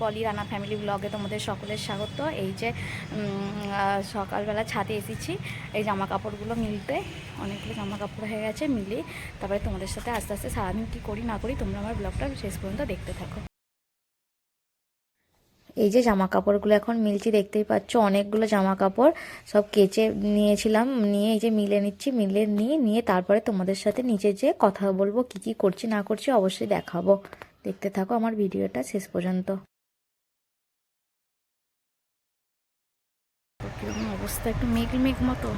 পলি Rana family ব্লগে তোমাদের সকলের স্বাগত। এই যে সকালবেলা ছাদে এসেছি, এই জামা কাপড়গুলো মিলতে, অনেকগুলো জামা কাপড় হয়ে গেছে মিলে। তারপরে তোমাদের সাথে আস্তে আস্তে সারাদিন কী করি না করি, তোমরা আমার ব্লগটা শেষ পর্যন্ত দেখতে থাকো। এই যে জামা কাপড়গুলো এখন মিলছি, দেখতেই পাচ্ছ অনেকগুলো জামা কাপড় সব কেচে নিয়েছিলাম, নিয়ে এই যে মিলে নিচ্ছি, মিলে নিয়ে নিয়ে তারপরে তোমাদের সাথে নিচে যে কথা বলব, কি কি করছি না করছি অবশ্যই দেখাবো। দেখতে থাকো আমার ভিডিওটা শেষ পর্যন্ত। কীরকম অবস্থা? একটু মেঘ মেঘ মতো।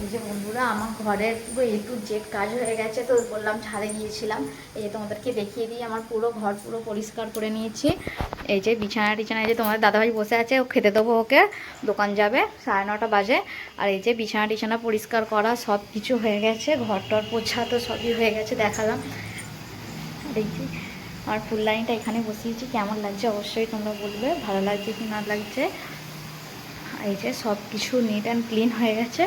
এই যে বন্ধুরা, আমার ঘরের পুরো এ টু জেড কাজ হয়ে গেছে তো বললাম ছাড়ে গিয়েছিলাম এই যে তোমাদেরকে দেখিয়ে দিই, আমার পুরো ঘর পুরো পরিষ্কার করে নিয়েছি। এই যে বিছানা টিছানা, এই যে তোমাদের দাদাভাই বসে আছে, ও খেতে দেবো ওকে। দোকান যাবে সাড়ে নটা বাজে। আর এই যে বিছানা টিছানা পরিষ্কার করা, সব কিছু হয়ে গেছে। ঘর টর পোছা তো সবই হয়ে গেছে, দেখালাম। আর যে আমার ফুল লাইনটা এখানে বসিয়েছি, কেমন লাগছে অবশ্যই তোমরা বলবে, ভালো লাগছে কি না লাগছে। এই যে সব কিছু নিট অ্যান্ড ক্লিন হয়ে গেছে।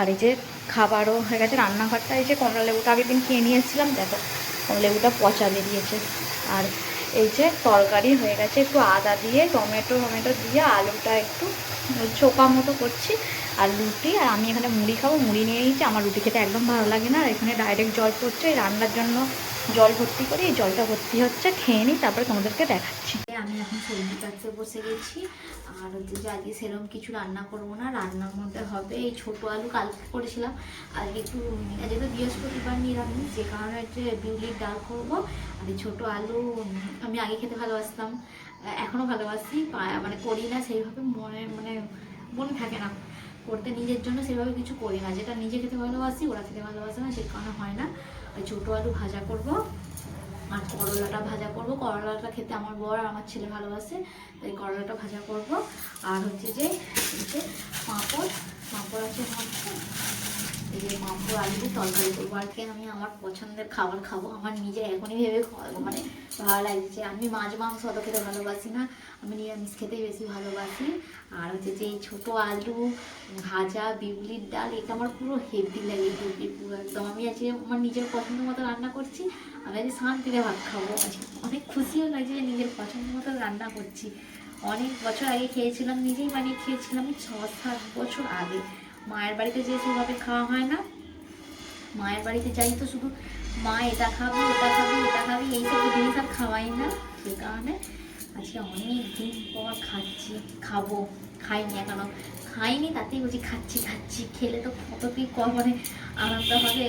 আর এই যে খাবারও হয়ে গেছে, রান্নাঘরটা এই যে কমলা লেবুটা আগের দিন খেয়ে নিয়ে এসেছিলাম, দেখো, কমলা লেবুটা পচা বেরিয়েছে। আর এই যে তরকারি হয়ে গেছে, একটু আদা দিয়ে, টমেটো টমেটো দিয়ে আলুটা একটু চোকা মতো করছি, আর রুটি, আর আমি এখানে মুড়ি খাব, মুড়ি নিয়ে নিয়েছি আমার রুটি খেতে একদম ভালো লাগে না, আর এখানে ডাইরেক্ট জল পড়ছে রান্নার জন্য জল ভর্তি করি, এই জলটা ভর্তি হচ্ছে, খেয়ে নিই, তারপরে তোমাদেরকে দেখাচ্ছি। আমি এখন সবজি কাটতে বসে গেছি, আর হচ্ছে যে আজকে সেরকম কিছু রান্না করব না, রান্নার মধ্যে হবে এই ছোটো আলু কালকে করেছিলাম, আজকে একটু আজকে তো বৃহস্পতিবার নিরামিষ, যে কারণে হচ্ছে বিউলির ডাল করব, আর এই ছোটো আলু, আমি আগে খেতে ভালোবাসতাম এখনও ভালোবাসি মানে করি না, সেইভাবে মনে মানে মনে থাকে না, করতে নিজের জন্য সেভাবে কিছু করি না, যেটা নিজে খেতে ভালোবাসি, ওরা খেতে ভালোবাসে না, সেই কারণে হয় না। ছোটো আলু ভাজা করব। আর করলাটা ভাজা করব। করলাটা খেতে আমার বর আর আমার ছেলে ভালোবাসে, তাই করলাটা ভাজা করব। আর হচ্ছে যে পাঁপড়। পাঁপড় আছে কাছে। এই যে পাঁপড় আলু দিয়ে তরকারি করব। আর কি আমি আমার পছন্দের খাবার খাব? আমার নিজে এখনই ভেবে খাওয়াবো মানে ভালো লাগছে আমি মাছ মাংস অত খেতে ভালোবাসি না। আমি নিরামিষ খেতেই বেশি ভালোবাসি। আর হচ্ছে যে এই ছোটো আলু, ভাজা, বিউলির ডাল, এটা আমার পুরো হেভি লাগে হেভি পুরো একদম। আমি আজকে আমার নিজের পছন্দ মতো রান্না করছি। আমি আজকে শান্তিতে ভাত খাব। আজকে অনেক খুশিও লাগছে যে নিজের পছন্দ মতো রান্না করছি। অনেক বছর আগে খেয়েছিলাম, নিজেই বানিয়ে খেয়েছিলাম ছ সাত বছর আগে। মায়ের বাড়িতে যে সেভাবে খাওয়া হয় না। মায়ের বাড়িতে যাই তো শুধু মা এটা খাবি, ওটা খাবি এটা খাবি এইসব জিনিস আর খাওয়াই না সেই কারণে আজকে অনেক দিন পর খাচ্ছি, খাব, খাইনি এখনও। খাইনি তাতেই বলছি, খাচ্ছি খাচ্ছি, খেলে তো কত কি মানে আনন্দ হবে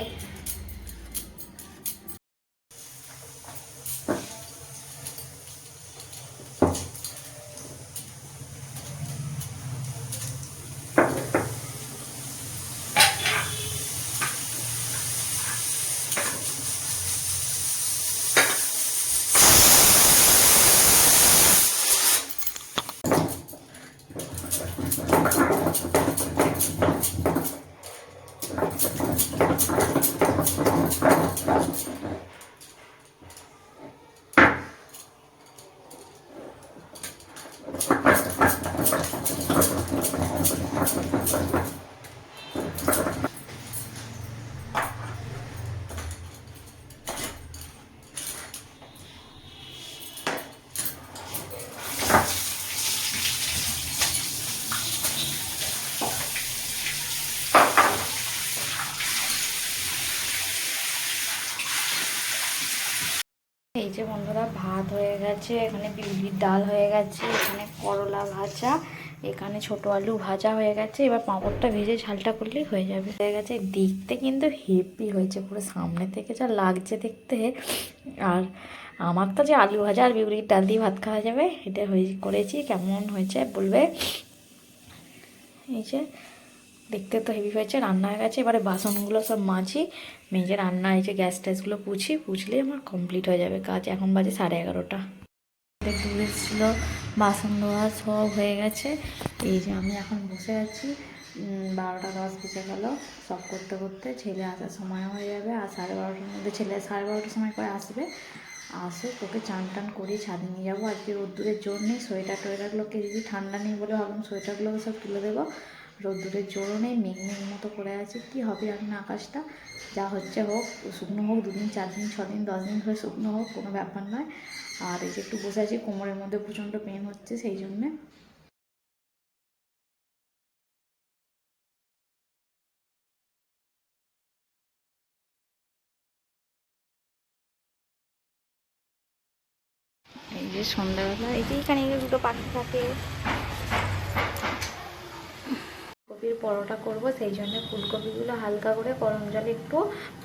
এই যে বন্ধুরা ভাত হয়ে গেছে, এখানে বিউলির ডাল হয়ে গেছে, এখানে করলা ভাজা, এখানে ছোট আলু ভাজা হয়ে গেছে। এবার পাঁপড়টা ভেজে ঝালটা করলেই হয়ে যাবে। হয়ে গেছে, দেখতে কিন্তু হেভি হয়েছে, পুরো সামনে থেকে যা লাগছে দেখতে। আর আমার তো যে আলু ভাজা আর বিউলির ডাল দিয়ে ভাত খাওয়া যাবে, এটা হয়ে করেছি, কেমন হয়েছে বলবে? এই যে দেখতে তো হেভি হয়েছে, রান্না হয়ে গেছে, এবারে বাসনগুলো সব মাঝি মেজে রান্না যে গ্যাস ট্যাসগুলো পুছি পুছলে আমার কমপ্লিট হয়ে যাবে কাজ। এখন বাজে সাড়ে এগারোটা। দূরে ছিল বাসন ধোয়া, সব হয়ে গেছে। এই যে আমি এখন বসে আছি বারোটা দশ বেজে গেল, সব করতে করতে ছেলে আসার সময় হয়ে যাবে, আর সাড়ে বারোটার মধ্যে ছেলে সাড়ে বারোটার সময় করে আসবে। আসে তোকে চান টান করি, ছাদে নিয়ে যাব। আজকে রোদ্দুরের জোর নেই সোয়েটার টোয়েটারগুলোকে যদি ঠান্ডা নেই বলে ভাবলাম সোয়েটারগুলোকে সব তুলে দেবো। রোদ্দুরের জোরও নেই, মেঘ মেঘ মতো করে আছে। কি হবে এখন আকাশটা? যা হচ্ছে হোক, শুকনো হোক, দুদিন চার দিন ছ দিন দশ দিন ধরে শুকনো হোক, কোনো ব্যাপার নয়। আর এই যে একটু বসে আছি, কোমরের মধ্যে প্রচণ্ড পেন হচ্ছে, সেই জন্যে। এই যে সন্ধ্যাবেলা, এই যে এখানে দুটো পাখি থাকে। পরোটা করব, সেই জন্য ফুলকপিগুলো হালকা করে গরম জলে একটু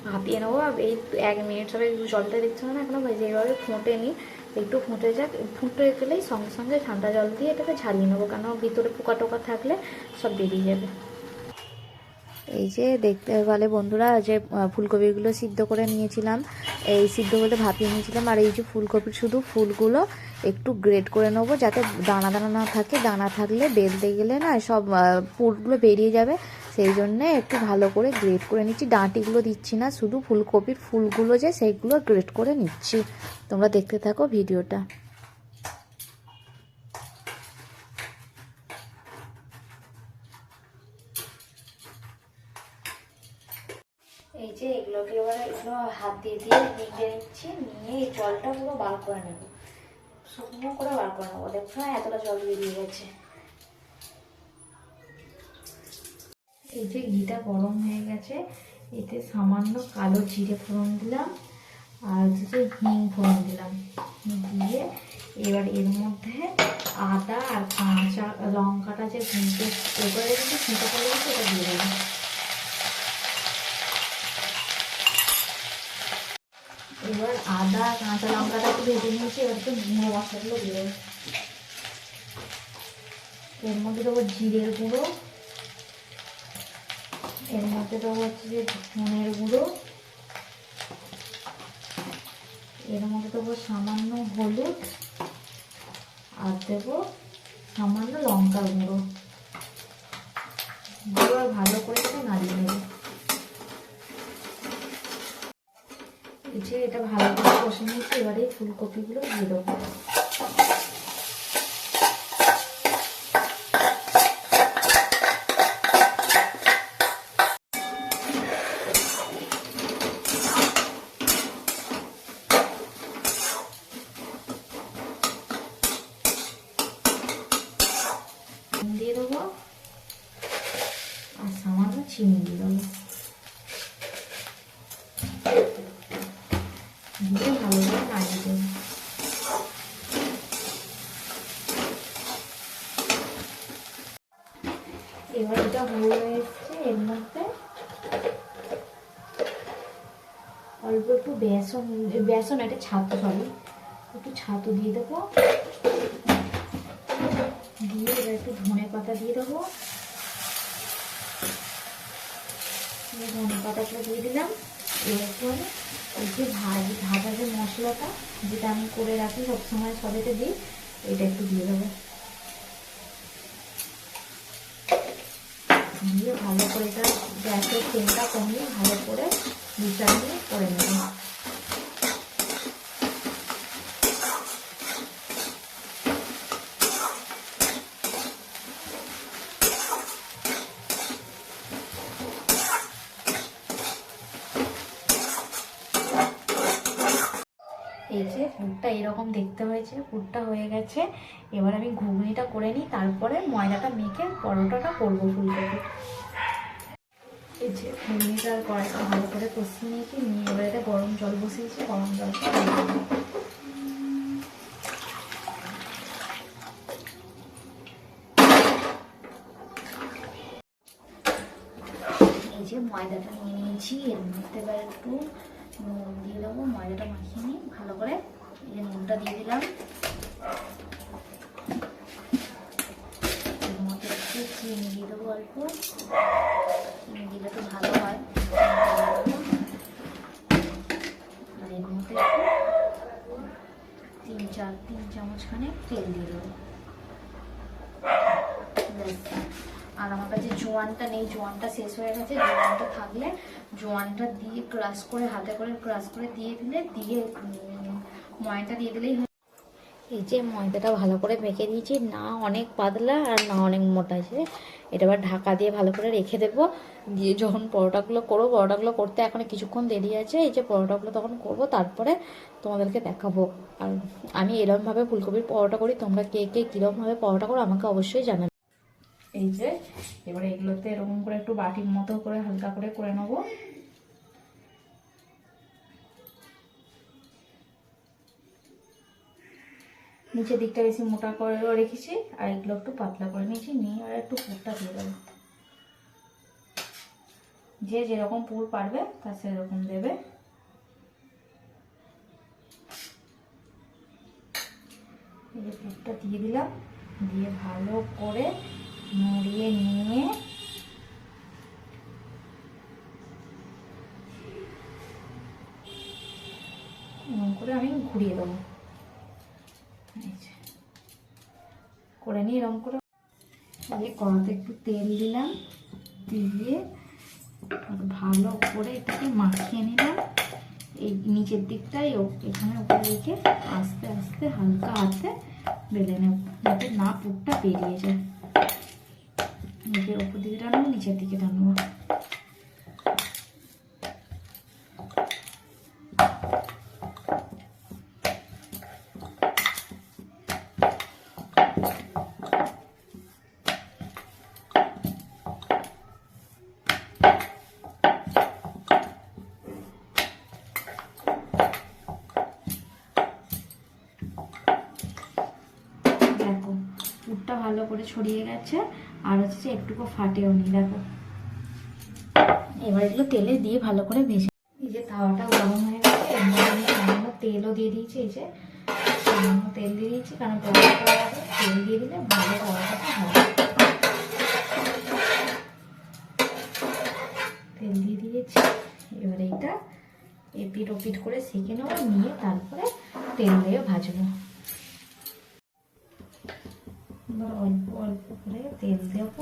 ভাপিয়ে নেব। এই এক মিনিট সবাই জলটা দেখছ না, এখনও যেভাবে এইভাবে ফুটে নিই একটু ফুটে যাক, ফুটে গেলেই সঙ্গে সঙ্গে ঠান্ডা জল দিয়ে এটাকে ঝালিয়ে নেব, কেন ভিতরে পোকা টোকা থাকলে সব বেরিয়ে যাবে। এই যে দেখতে গেলে বন্ধুরা যে ফুলকপিগুলো সিদ্ধ করে নিয়েছিলাম। এই সিদ্ধ করে ভাপিয়ে নিয়েছিলাম। আর এই যে ফুলকপির শুধু ফুলগুলো একটু গ্রেড করে নেব যাতে দানা দানা না থাকে। দানা থাকলে বেলতে গেলে না সব পুরগুলো বেরিয়ে যাবে। সেই জন্যে একটু ভালো করে গ্রেড করে নিচ্ছি। ডাঁটিগুলো দিচ্ছি না, শুধু ফুলকপির ফুলগুলো যে, সেইগুলো গ্রেড করে নিচ্ছি। তোমরা দেখতে থাকো ভিডিওটা। এই যে এগুলোকে এবার এগুলো হাত দিয়ে দিয়ে নিয়ে নিচ্ছি, নিয়ে এই জলটা পুরো বার করে নেব। শুকনো করে বার করে নেব। দেখো এতটা জল বেরিয়ে গেছে? এই যে ঘিটা গরম হয়ে গেছে, এতে সামান্য কালো জিরে ফোড়ন দিলাম, আর হচ্ছে হিং ফোড়ন দিলাম। দিয়ে এবার এর মধ্যে আদা আর কাঁচা লঙ্কাটা যে ভেঙে এবারে কিন্তু ছিঁটে পড়ে গেছে এটা দিয়ে দেবো। এবার আদা, কাঁচা লঙ্কাটা একটু ভেজে নিয়েছি, এবার একটু মশলাগুলো দিয়ে এর মধ্যে দেবো জিরের গুঁড়ো, এর মধ্যে দেবো হচ্ছে যে ধনের গুঁড়ো, এর মধ্যে দেবো সামান্য হলুদ, আর দেবো সামান্য লঙ্কার গুঁড়ো। ভালো করে নাড়িয়ে নেব। যে এটা ভালো করে কষে নিয়েছি এবারে ফুলকপিগুলো দিয়ে দেবো নুন দিয়ে দেবো আর সামান্য চিনি দিয়ে দেবো দিয়ে ভালো করে নাড়িয়ে দেবো এবার এটা হয়ে এসছে, এর মধ্যে অল্প একটু বেসন বেসন এটা ছাতু সরি একটু ছাতু দিয়ে দেবো। দিয়ে এবার একটু ধনে পাতা দিয়ে দেবো। ধনে পাতাগুলো দিয়ে দিলাম। এরপরে ওই যে ভাজি, ভাজা যে মশলাটা, যেটা আমি করে রাখি সবসময় সবেতে দিই, এটা একটু দিয়ে দেবো। দিয়ে ভালো করে এটা গ্যাসের ফ্লেমটা কমিয়ে ভালো করে দু চার করে নেব। এই যে পুরটা এরকম দেখতে হয়েছে, পুরটা হয়ে গেছে। এবার আমি ঘুগনিটা করে নিই, তারপরে ময়দাটা মেখে পরোটাটা করব ফুলকপি। এই যে ঘুগনিটা আর কড়াইটা ভালো করে কষিয়ে নিয়েছি নিয়ে এবার এটা গরম জল বসিয়েছি, গরম জলটা এই যে ময়দাটা নিয়ে নিয়েছি এর মধ্যে এবার একটু। নুন দিয়ে দেবো, ময়দাটা মাখিয়ে নিই, ভালো করে। এই যে নুনটা দিয়ে দিলাম। এর মধ্যে একটু চিনি দিয়ে দেবো অল্প। চিনি দিলে তো ভালো হয়। মধ্যে তিন চার তিন চামচখানে তেল দিয়ে দেবো। আর আমার কাছে জোয়ানটা নেই জোয়ানটা শেষ হয়ে গেছে। জোয়ানটা থাকলে জোয়ানটা দিয়ে ক্রাশ করে হাতে করে ক্রাশ করে দিয়ে দিলে দিয়ে উম, ময়দাটা দিয়ে দিলেই এই যে ময়দাটা ভালো করে মেখে দিয়েছি না অনেক পাতলা আর না অনেক মোটা আছে এটা আবার ঢাকা দিয়ে ভালো করে রেখে দেবো। দিয়ে যখন পরোটাগুলো করব, পরোটাগুলো করতে এখন কিছুক্ষণ দেরি আছে। এই যে পরোটাগুলো তখন করব, তারপরে তোমাদেরকে দেখাবো। আর আমি এরকমভাবে ফুলকপির পরোটা করি, তোমরা কে কে কীরকমভাবে পরোটা করো আমাকে অবশ্যই জানাবে। এই যে, এবার এগুলোতে এরকম করে একটু বাটির মতো করে হালকা করে করে নেব। নিচের দিকটা বেশি মোটা করে রেখেছি, আর এগুলো একটু পাতলা করে নিয়েছি, নিয়ে আর একটু পুরটা দিয়ে দেবো। যে যেরকম পুর পারবে তা সেরকম দেবে। এই যে পুরটা দিয়ে দিলাম, দিয়ে ভালো করে মুড়িয়ে নিয়ে করে আমি ঘুরিয়ে দেবো এই যে। করে নিয়ে এরকম করে। দিয়ে কড়াতে একটু তেল দিলাম, দিয়ে ভালো করে এটাকে মাখিয়ে নিলাম। এই নিচের দিকটাই এখানে উপরে রেখে আস্তে আস্তে হালকা হাতে বেলে নেব, যাতে না পুরটা বেরিয়ে যায়। নিজের উপর দিকে টানবো, নিচের দিকে টানবো দেখো পুরটা ভালো করে ছড়িয়ে গেছে, আর হচ্ছে একটুকু ফাটেও নি, দেখো। এবার এগুলো তেলে দিয়ে ভালো করে ভেজে এই যে তাওয়াটা গরম হয়ে গেছে সামান্য তেলও দিয়ে দিয়েছি, এই যে সামান্য তেল দিয়ে দিয়েছি, কারণ তেল দিয়ে দিলে ভালো পরোটাটা হয় তেল দিয়ে দিয়েছি, এবার এইটা এপিট ওপিট করে সেঁকে নেব, নিয়ে তারপরে তেল দিয়ে ভাজবো। এবার অল্প অল্প করে তেল দেব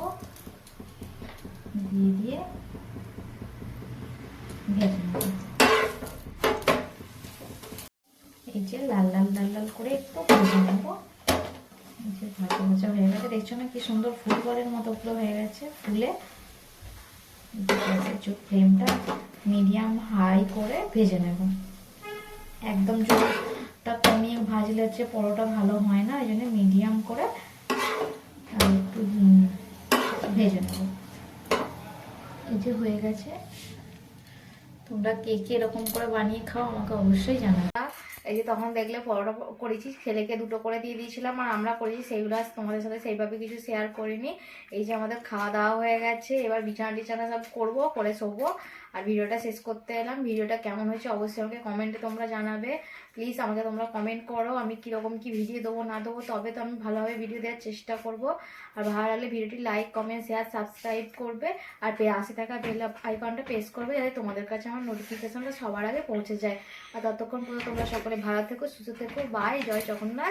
দিয়ে দিয়ে ভেজে নেব এই যে লাল লাল লাল লাল করে একটু ভেজে নেব। এই যে ভাজা ভাজা হয়ে গেছে। দেখছ না কি সুন্দর ফুটবলের মতো পুরো হয়ে গেছে ফুলে? ফ্লেমটা মিডিয়াম হাই করে ভেজে নেব। একদম জোরটা কমিয়ে ভাজলে হচ্ছে পরোটা ভালো হয় না, এই জন্য মিডিয়াম করে ভেজে নেব। এই যে হয়ে গেছে। তোমরা কে কে এরকম করে বানিয়ে খাও আমাকে অবশ্যই জানাবে। এই যে তখন দেখলে পরোটা করেছি ছেলেকে দুটো করে দিয়ে দিয়েছিলাম আর আমরা করেছি সেইগুলো আজ তোমাদের সাথে সেইভাবে কিছু শেয়ার করিনি। এই যে আমাদের খাওয়া দাওয়া হয়ে গেছে, এবার বিছানা টিছানা সব করব, করে শোবো। আর ভিডিওটা শেষ করতে এলাম। ভিডিওটা কেমন হয়েছে অবশ্যই আমাকে কমেন্টে তোমরা জানাবে। প্লিজ আমাকে তোমরা কমেন্ট করো, আমি কীরকম কি ভিডিও দেবো, না দেবো, তবে তো আমি ভালোভাবে ভিডিও দেওয়ার চেষ্টা করব। আর ভালো লাগলে ভিডিওটি লাইক কমেন্ট শেয়ার সাবস্ক্রাইব করবে। আর আসে থাকা বেল আইকনটা প্রেস করবে, যাতে তোমাদের কাছে আমার নোটিফিকেশনটা সবার আগে পৌঁছে যায়। আর ততক্ষণ পর্যন্ত তোমরা সকলে ভালো থেকো, সুস্থ থেকো। বাই জয় জগন্নাথ।